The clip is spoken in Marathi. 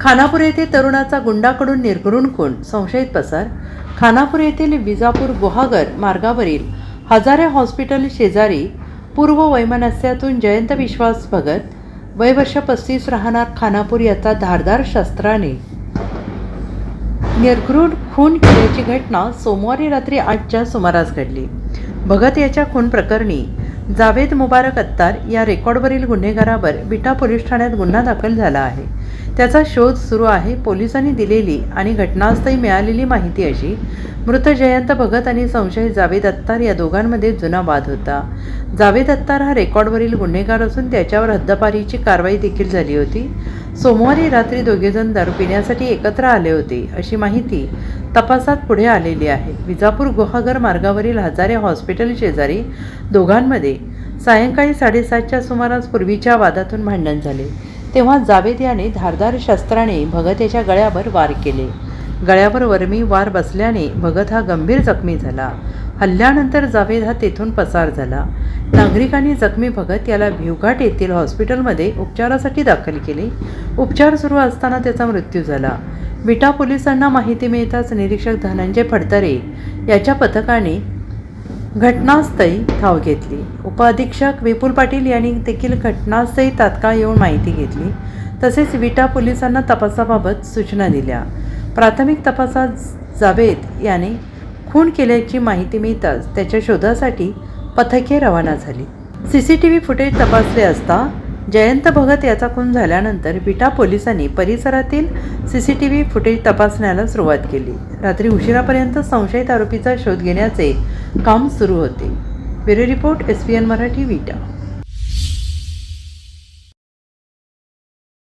खानापूर येथे तरुणाचा गुंडाकडून निर्घृण खून संशयित पसार. खानापूर येथील विजापूर गुहागर मार्गावरील हजारे हॉस्पिटल शेजारी पूर्व वैमनस्यातून जयंत विश्वास भगत वय वर्ष पस्तीस राहणार खानापूर याचा धारदार शस्त्राने. निर्घृण खून केल्याची घटना सोमवारी रात्री आठच्या सुमारास घडली. भगत याच्या खून प्रकरणी जावेद मुबारक अत्तार या रेकॉर्डवरील गुन्हेगारावर विटा पोलीस ठाण्यात गुन्हा दाखल झाला आहे. त्याचा शोध सुरू आहे. पोलिसांनी दिलेली आणि घटनास्थळी मिळालेली माहिती अशी मृत जयंत भगत आणि संशयित जावेद अत्तार या दोघांमध्ये जुना वाद होता. जावेद अत्तार हा रेकॉर्डवरील गुन्हेगार असून त्याच्यावर हद्दपारीची कारवाई देखील झाली होती. सोमवारी रात्री दोघेजण दारू पिण्यासाठी एकत्र आले होते अशी माहिती तपासात पुढे आलेली आहे. विजापूर गुहागर मार्गावरील हजारे हॉस्पिटल शेजारी दोघांमध्ये सायंकाळी साडेसातच्या सुमारास पूर्वीच्या वादातून भांडण झाले. तेव्हा जावेद याने धारदार शस्त्राने भगत याच्या गळ्यावर वार केले. गळ्यावर वर्मी वार बसल्याने भगत हा गंभीर जखमी झाला. हल्ल्यानंतर जावेद हा तेथून पसार झाला. नागरिकांनी जखमी भगत याला भिवघाट येथील हॉस्पिटलमध्ये उपचारासाठी दाखल केले. उपचार सुरू असताना त्याचा मृत्यू झाला. विटा पोलिसांना माहिती मिळताच निरीक्षक धनंजय फडतरे याच्या पथकाने घटनास्थळी धाव घेतली. उपअधीक्षक विपुल पाटील यांनी देखील घटनास्थळी तात्काळ येऊन माहिती घेतली. तसेच विटा पोलिसांना तपासाबाबत सूचना दिल्या. प्राथमिक तपासात जावेद याने खून केल्याची माहिती मिळताच त्याच्या शोधासाठी पथके रवाना झाली. C C T V footage तपासले असता जयंत भगत याचा खून झाल्यानंतर विटा पोलिसांनी परिसरातील C C T V footage तपासण्याला सुरुवात केली. रात्री उशिरापर्यंत संशयित आरोपीचा शोध घेण्याचे काम सुरू होते. Bureau report S P N Marathi Vita.